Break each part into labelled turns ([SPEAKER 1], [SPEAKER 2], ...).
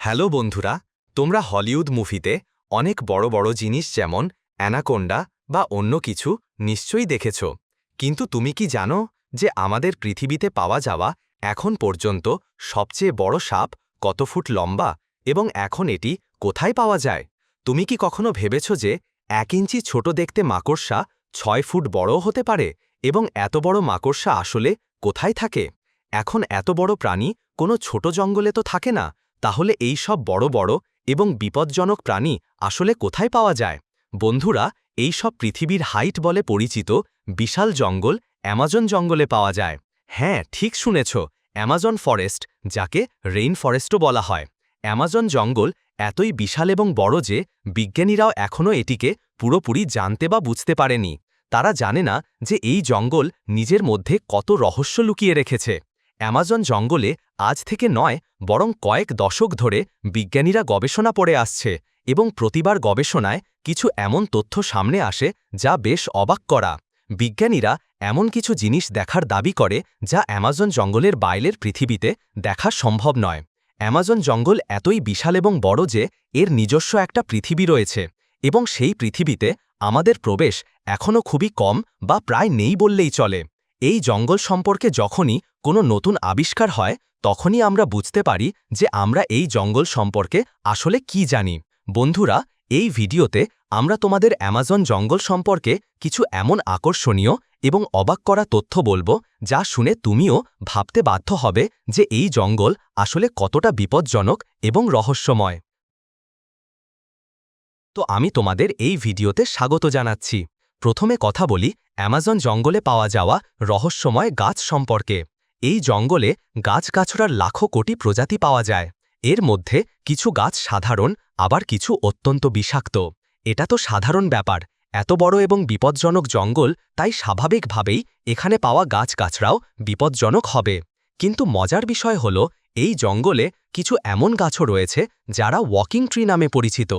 [SPEAKER 1] Hello বন্ধুরা, তোমরা Hollywood মুভিতে অনেক বড় বড় জিনিস যেমন অ্যানাকোন্ডা বা অন্য কিছু নিশ্চয়ই দেখেছ। কিন্তু তুমি কি জানো যে আমাদের পৃথিবীতে পাওয়া যাওয়া এখন পর্যন্ত সবচেয়ে বড় সাপ কত ফুট লম্বা এবং এখন এটি কোথায় পাওয়া যায়? তুমি কি কখনো ভেবেছ যে এক ইঞ্চি ছোট দেখতে মাকড়সা ছয় ফুট বড়ও হতে পারে এবং এত বড় মাকড়সা আসলে কোথায় থাকে? এখন এত বড় প্রাণী কোনো ছোট জঙ্গলে তো থাকে না। তাহলে এই সব বড় বড় এবং বিপজ্জনক প্রাণী আসলে কোথায় পাওয়া যায়? বন্ধুরা, এই সব পৃথিবীর হাইট বলে পরিচিত বিশাল জঙ্গল অ্যামাজন জঙ্গলে পাওয়া যায়। হ্যাঁ ঠিক শুনেছ, অ্যামাজন ফরেস্ট, যাকে রেইন ফরেস্টও বলা হয়। অ্যামাজন জঙ্গল এতই বিশাল এবং বড় যে বিজ্ঞানীরাও এখনও এটিকে পুরোপুরি জানতে বা বুঝতে পারেনি। তারা জানে না যে এই জঙ্গল নিজের মধ্যে কত রহস্য লুকিয়ে রেখেছে। অ্যামাজন জঙ্গলে আজ থেকে নয়, বরং কয়েক দশক ধরে বিজ্ঞানীরা গবেষণা পড়ে আসছে এবং প্রতিবার গবেষণায় কিছু এমন তথ্য সামনে আসে যা বেশ অবাক করা। বিজ্ঞানীরা এমন কিছু জিনিস দেখার দাবি করে যা অ্যামাজন জঙ্গলের বাইরের পৃথিবীতে দেখা সম্ভব নয়। অ্যামাজন জঙ্গল এতই বিশাল এবং বড় যে এর নিজস্ব একটা পৃথিবী রয়েছে এবং সেই পৃথিবীতে আমাদের প্রবেশ এখনও খুবই কম বা প্রায় নেই বললেই চলে। এই জঙ্গল সম্পর্কে যখনই কোনো নতুন আবিষ্কার হয়, তখনই আমরা বুঝতে পারি যে আমরা এই জঙ্গল সম্পর্কে আসলে কি জানি। বন্ধুরা, এই ভিডিওতে আমরা তোমাদের অ্যামাজন জঙ্গল সম্পর্কে কিছু এমন আকর্ষণীয় এবং অবাক করা তথ্য বলব যা শুনে তুমিও ভাবতে বাধ্য হবে যে এই জঙ্গল আসলে কতটা বিপজ্জনক এবং রহস্যময়। তো আমি তোমাদের এই ভিডিওতে স্বাগত জানাচ্ছি। প্রথমে কথা বলি অ্যামাজন জঙ্গলে পাওয়া যাওয়া রহস্যময় গাছ সম্পর্কে। এই জঙ্গলে গাছগাছড়ার লাখো কোটি প্রজাতি পাওয়া যায়। এর মধ্যে কিছু গাছ সাধারণ, আবার কিছু অত্যন্ত বিষাক্ত। এটা তো সাধারণ ব্যাপার। এত বড় এবং বিপজ্জনক জঙ্গল, তাই স্বাভাবিকভাবেই এখানে পাওয়া গাছগাছড়াও বিপজ্জনক হবে। কিন্তু মজার বিষয় হল, এই জঙ্গলে কিছু এমন গাছও রয়েছে যারা ওয়াকিং ট্রি নামে পরিচিত।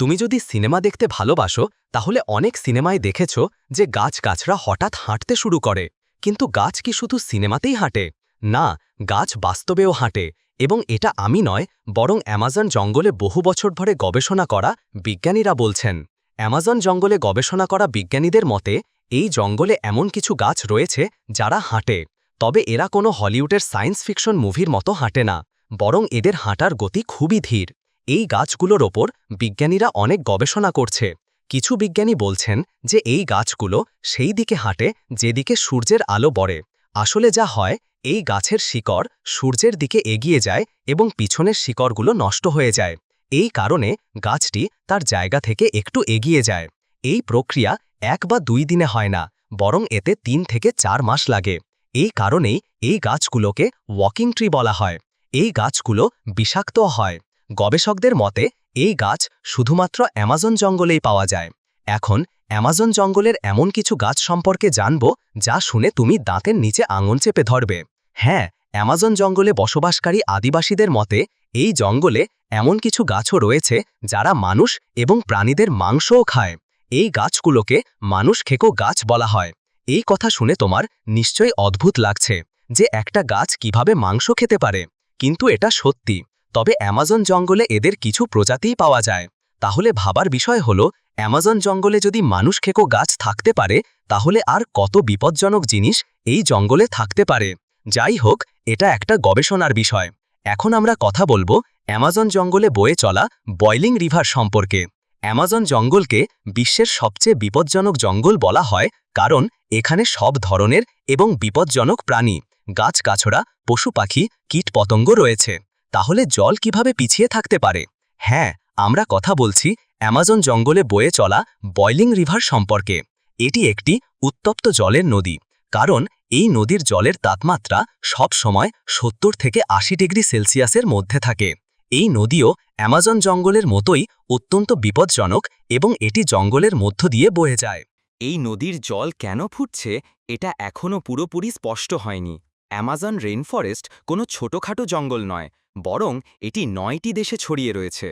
[SPEAKER 1] তুমি যদি সিনেমা দেখতে ভালোবাসো, তাহলে অনেক সিনেমায় দেখেছ যে গাছগাছরা হঠাৎ হাঁটতে শুরু করে। কিন্তু গাছ কি শুধু সিনেমাতেই হাঁটে? না, গাছ বাস্তবেও হাঁটে। এবং এটা আমি নয়, বরং অ্যামাজন জঙ্গলে বহু বছর ধরে গবেষণা করা বিজ্ঞানীরা বলছেন। অ্যামাজন জঙ্গলে গবেষণা করা বিজ্ঞানীদের মতে, এই জঙ্গলে এমন কিছু গাছ রয়েছে যারা হাঁটে। তবে এরা কোনো হলিউডের সায়েন্স ফিকশন মুভির মতো হাঁটে না, বরং এদের হাঁটার গতি খুবই ধীর। এই গাছগুলোর ওপর বিজ্ঞানীরা অনেক গবেষণা করছে। কিছু বিজ্ঞানী বলছেন যে এই গাছগুলো সেই দিকে হাঁটে, যেদিকে সূর্যের আলো বড়ে। আসলে যা হয়, এই গাছের শিকড় সূর্যের দিকে এগিয়ে যায় এবং পিছনের শিকড়গুলো নষ্ট হয়ে যায়। এই কারণে গাছটি তার জায়গা থেকে একটু এগিয়ে যায়। এই প্রক্রিয়া এক বা দুই দিনে হয় না, বরং এতে তিন থেকে চার মাস লাগে। এই কারণেই এই গাছগুলোকে ওয়াকিং ট্রি বলা হয়। এই গাছগুলো বিষাক্ত হয়। গবেষকদের মতে, এই গাছ শুধুমাত্র অ্যামাজন জঙ্গলেই পাওয়া যায়। এখন, অ্যামাজন জঙ্গলের এমন কিছু গাছ সম্পর্কে জানব যা শুনে তুমি দাঁতের নিচে আঙুল চেপে ধরবে। হ্যাঁ অ্যামাজন জঙ্গলে বসবাসকারী আদিবাসীদের মতে, এই জঙ্গলে এমন কিছু গাছও রয়েছে যারা মানুষ এবং প্রাণীদের মাংসও খায়। এই গাছগুলোকে মানুষ খেকো গাছ বলা হয়। এই কথা শুনে তোমার নিশ্চয়ই অদ্ভুত লাগছে যে একটা গাছ কীভাবে মাংস খেতে পারে। কিন্তু এটা সত্যি। তবে অ্যামাজন জঙ্গলে এদের কিছু প্রজাতিই পাওয়া যায়। তাহলে ভাবার বিষয় হল, অ্যামাজন জঙ্গলে যদি মানুষ খেকো গাছ থাকতে পারে, তাহলে আর কত বিপজ্জনক জিনিস এই জঙ্গলে থাকতে পারে। যাই হোক, এটা একটা গবেষণার বিষয়। এখন আমরা কথা বলব অ্যামাজন জঙ্গলে বয়ে চলা বয়লিং রিভার সম্পর্কে। অ্যামাজন জঙ্গলকে বিশ্বের সবচেয়ে বিপজ্জনক জঙ্গল বলা হয় কারণ এখানে সব ধরনের এবং বিপজ্জনক প্রাণী, গাছগাছড়া পশু পাখি কীটপতঙ্গ রয়েছে। তাহলে জল কীভাবে পিছিয়ে থাকতে পারে? হ্যাঁ আমরা কথা বলছি অ্যামাজন জঙ্গলে বয়ে চলা বয়লিং রিভার সম্পর্কে। এটি একটি উত্তপ্ত জলের নদী, কারণ এই নদীর জলের তাপমাত্রা সব সময় সত্তর থেকে আশি ডিগ্রি সেলসিয়াসের মধ্যে থাকে। এই নদীও অ্যামাজন জঙ্গলের মতোই অত্যন্ত বিপজ্জনক এবং এটি জঙ্গলের মধ্য দিয়ে বয়ে যায়।
[SPEAKER 2] এই নদীর জল কেন ফুটছে, এটা এখনও পুরোপুরি স্পষ্ট হয়নি। অ্যামাজন রেইনফরেস্ট কোনো ছোটখাটো জঙ্গল নয়, বরং এটি নয়টি দেশে ছড়িয়ে রয়েছে।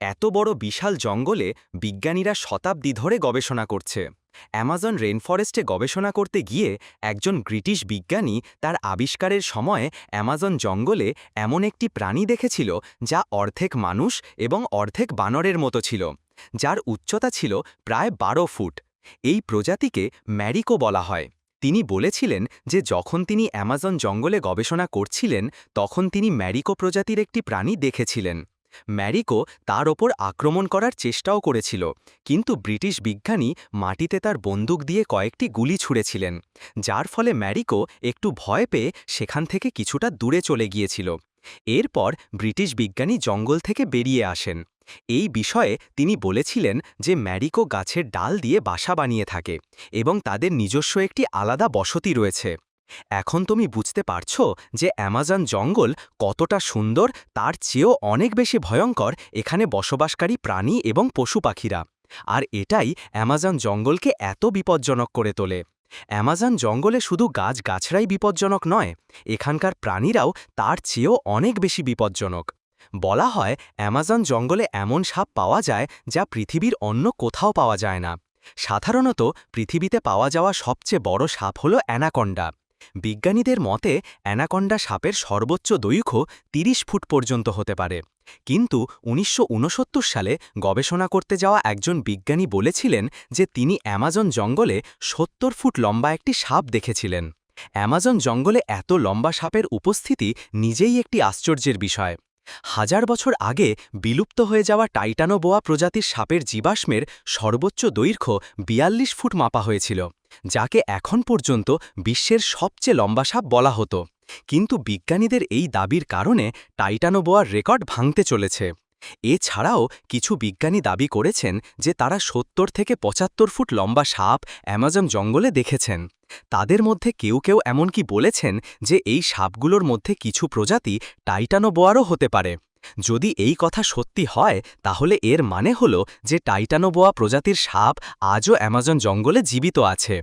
[SPEAKER 2] এত বড় বিশাল জঙ্গলে বিজ্ঞানীরা শতাব্দী ধরে গবেষণা করছে। অ্যামাজন রেনফরেস্টে গবেষণা করতে গিয়ে একজন ব্রিটিশ বিজ্ঞানী তার আবিষ্কারের সময় অ্যামাজন জঙ্গলে এমন একটি প্রাণী দেখেছিল, যা অর্ধেক মানুষ এবং অর্ধেক বানরের মতো ছিল, যার উচ্চতা ছিল প্রায় বারো ফুট। এই প্রজাতিকে ম্যারিকো বলা হয়। তিনি বলেছিলেন যে যখন তিনি অ্যামাজন জঙ্গলে গবেষণা করছিলেন, তখন তিনি ম্যারিকো প্রজাতির একটি প্রাণী দেখেছিলেন। ম্যারিকো তার ওপর আক্রমণ করার চেষ্টাও করেছিল, কিন্তু ব্রিটিশ বিজ্ঞানী মাটিতে তার বন্দুক দিয়ে কয়েকটি গুলি ছুঁড়েছিলেন, যার ফলে ম্যারিকো একটু ভয় পেয়ে সেখান থেকে কিছুটা দূরে চলে গিয়েছিল। এরপর ব্রিটিশ বিজ্ঞানী জঙ্গল থেকে বেরিয়ে আসেন। এই বিষয়ে তিনি বলেছিলেন যে ম্যারিকো গাছের ডাল দিয়ে বাসা বানিয়ে থাকে এবং তাদের নিজস্ব একটি আলাদা বসতি রয়েছে। এখন তুমি বুঝতে পারছ যে অ্যামাজন জঙ্গল কতটা সুন্দর, তার চেয়েও অনেক বেশি ভয়ঙ্কর এখানে বসবাসকারী প্রাণী এবং পশু পাখিরা। আর এটাই অ্যামাজন জঙ্গলকে এত বিপজ্জনক করে তোলে। অ্যামাজন জঙ্গলে শুধু গাছ গাছরাই বিপজ্জনক নয়, এখানকার প্রাণীরাও তার চেয়েও অনেক বেশি বিপজ্জনক। বলা হয়, অ্যামাজন জঙ্গলে এমন সাপ পাওয়া যায় যা পৃথিবীর অন্য কোথাও পাওয়া যায় না। সাধারণত পৃথিবীতে পাওয়া যাওয়া সবচেয়ে বড় সাপ হল অ্যানাকন্ডা। বিজ্ঞানীদের মতে, অ্যানাকন্ডা সাপের সর্বোচ্চ দৈর্ঘ্য ৩০ ফুট পর্যন্ত হতে পারে। কিন্তু উনিশশো উনসত্তর সালে গবেষণা করতে যাওয়া একজন বিজ্ঞানী বলেছিলেন যে তিনি অ্যামাজন জঙ্গলে সত্তর ফুট লম্বা একটি সাপ দেখেছিলেন। অ্যামাজন জঙ্গলে এত লম্বা সাপের উপস্থিতি নিজেই একটি আশ্চর্যের বিষয়। হাজার বছর আগে বিলুপ্ত হয়ে যাওয়া টাইটানোবোয়া প্রজাতির সাপের জীবাশ্মের সর্বোচ্চ দৈর্ঘ্য বিয়াল্লিশ ফুট মাপা হয়েছিল, যাকে এখন পর্যন্ত বিশ্বের সবচেয়ে লম্বা সাপ বলা হতো। কিন্তু বিজ্ঞানীদের এই দাবির কারণে টাইটানোবোয়ার রেকর্ড ভাঙতে চলেছে। এছাড়াও কিছু বিজ্ঞানী দাবি করেছেন যে তারা সত্তর থেকে পঁচাত্তর ফুট লম্বা সাপ অ্যামাজন জঙ্গলে দেখেছেন। তাদের মধ্যে কেউ কেউ এমনকি বলেছেন যে এই সাপগুলোর মধ্যে কিছু প্রজাতি টাইটানোবোয়ারও হতে পারে। যদি এই কথা সত্যি হয়, তাহলে এর মানে হল যে টাইটানোবোয়া প্রজাতির সাপ আজও অ্যামাজন জঙ্গলে জীবিত আছে।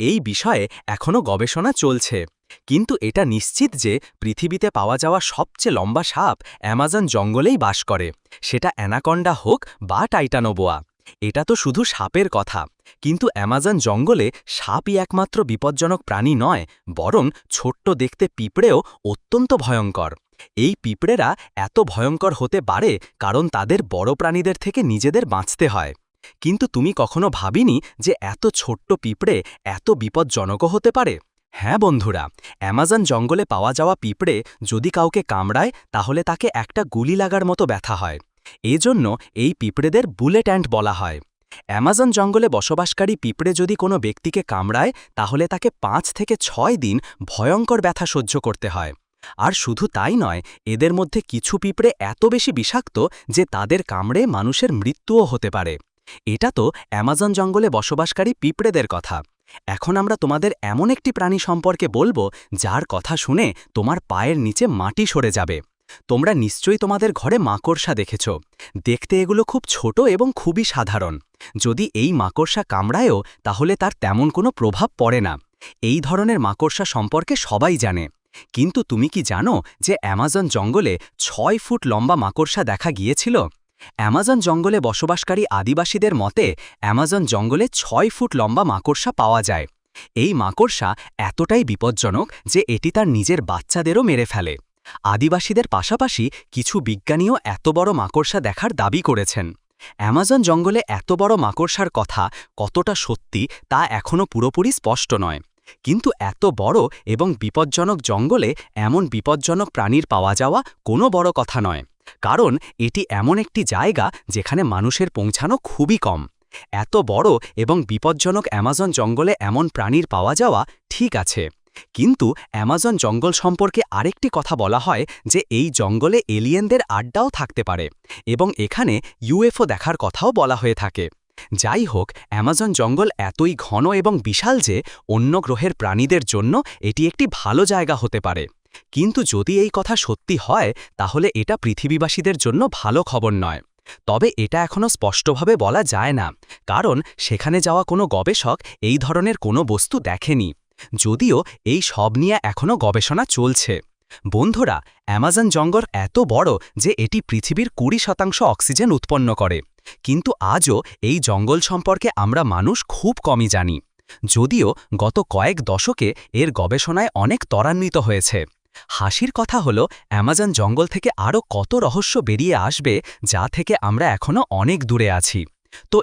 [SPEAKER 2] এই বিষয়ে এখনও গবেষণা চলছে। কিন্তু এটা নিশ্চিত যে পৃথিবীতে পাওয়া যাওয়া সবচেয়ে লম্বা সাপ অ্যামাজন জঙ্গলেই বাস করে। সেটা অ্যানাকন্ডা হোক বা টাইটানোবোয়া। এটা তো শুধু সাপের কথা। কিন্তু অ্যামাজন জঙ্গলে সাপই একমাত্র বিপজ্জনক প্রাণী নয়, বরং ছোট্ট দেখতে পিঁপড়েও অত্যন্ত ভয়ঙ্কর। এই পিঁপড়েরা এত ভয়ঙ্কর হতে পারে কারণ তাদের বড় প্রাণীদের থেকে নিজেদের বাঁচতে হয়। কিন্তু তুমি কখনো ভাবিনি যে এত ছোট্ট পিঁপড়ে এত বিপজ্জনকও হতে পারে? হ্যাঁ বন্ধুরা, অ্যামাজন জঙ্গলে পাওয়া যাওয়া পিঁপড়ে যদি কাউকে কামড়ায়, তাহলে তাকে একটা গুলি লাগার মতো ব্যথা হয়। এজন্য এই পিঁপড়েদের বুলেট অ্যান্ড বলা হয়। অ্যামাজন জঙ্গলে বসবাসকারী পিঁপড়ে যদি কোনো ব্যক্তিকে কামড়ায়, তাহলে তাকে পাঁচ থেকে ছয় দিন ভয়ঙ্কর ব্যথা সহ্য করতে হয়। আর শুধু তাই নয়, এদের মধ্যে কিছু পিঁপড়ে এত বেশি বিষাক্ত যে তাদের কামড়ে মানুষের মৃত্যুও হতে পারে। এটা তো অ্যামাজন জঙ্গলে বসবাসকারী পিঁপড়েদের কথা। এখন আমরা তোমাদের এমন একটি প্রাণী সম্পর্কে বলব, যার কথা শুনে তোমার পায়ের নিচে মাটি সরে যাবে। তোমরা নিশ্চয়ই তোমাদের ঘরে মাকড়সা দেখেছ। দেখতে এগুলো খুব ছোট এবং খুবই সাধারণ। যদি এই মাকড়সা কামড়ায়ও, তাহলে তার তেমন কোনো প্রভাব পড়ে না। এই ধরনের মাকড়সা সম্পর্কে সবাই জানে। কিন্তু তুমি কি জানো যে অ্যামাজন জঙ্গলে ছয় ফুট লম্বা মাকড়সা দেখা গিয়েছিল? অ্যামাজন জঙ্গলে বসবাসকারী আদিবাসীদের মতে, অ্যামাজন জঙ্গলে ছয় ফুট লম্বা মাকড়সা পাওয়া যায়। এই মাকড়সা এতটাই বিপজ্জনক যে এটি তার নিজের বাচ্চাদেরও মেরে ফেলে। আদিবাসীদের পাশাপাশি কিছু বিজ্ঞানীও এত বড় মাকড়সা দেখার দাবি করেছেন। অ্যামাজন জঙ্গলে এত বড় মাকড়সার কথা কতটা সত্যি তা এখনও পুরোপুরি স্পষ্ট নয়। কিন্তু এত বড় এবং বিপজ্জনক জঙ্গলে এমন বিপজ্জনক প্রাণীর পাওয়া যাওয়া কোনো বড় কথা নয়। কারণ এটি এমন একটি জায়গা যেখানে মানুষের পৌঁছানো খুবই কম। এত বড় এবং বিপজ্জনক অ্যামাজন জঙ্গলে এমন প্রাণীর পাওয়া যাওয়া ঠিক আছে। কিন্তু অ্যামাজন জঙ্গল সম্পর্কে আরেকটি কথা বলা হয় যে এই জঙ্গলে এলিয়েনদের আড্ডাও থাকতে পারে এবং এখানে ইউএফও দেখার কথাও বলা হয়ে থাকে। যাই হোক, অ্যামাজন জঙ্গল এতই ঘন এবং বিশাল যে অন্য গ্রহের প্রাণীদের জন্য এটি একটি ভালো জায়গা হতে পারে। কিন্তু যদি এই কথা সত্যি হয়, তাহলে এটা পৃথিবীবাসীদের জন্য ভালো খবর নয়। তবে এটা এখনও স্পষ্টভাবে বলা যায় না, কারণ সেখানে যাওয়া কোনো গবেষক এই ধরনের কোনো বস্তু দেখেনি। যদিও এই সব নিয়ে এখনও গবেষণা চলছে।
[SPEAKER 1] বন্ধুরা, অ্যামাজন জঙ্গল এত বড় যে এটি পৃথিবীর কুড়ি শতাংশ অক্সিজেন উৎপন্ন করে। কিন্তু আজও এই জঙ্গল সম্পর্কে আমরা মানুষ খুব কমই জানি। যদিও গত কয়েক দশকে এর গবেষণায় অনেক ত্বরান্বিত হয়েছে। হাসির কথা হলো, অ্যামাজন জঙ্গল থেকে আরও কত রহস্য বেরিয়ে আসবে যা থেকে আমরা এখনও অনেক দূরে আছি। তো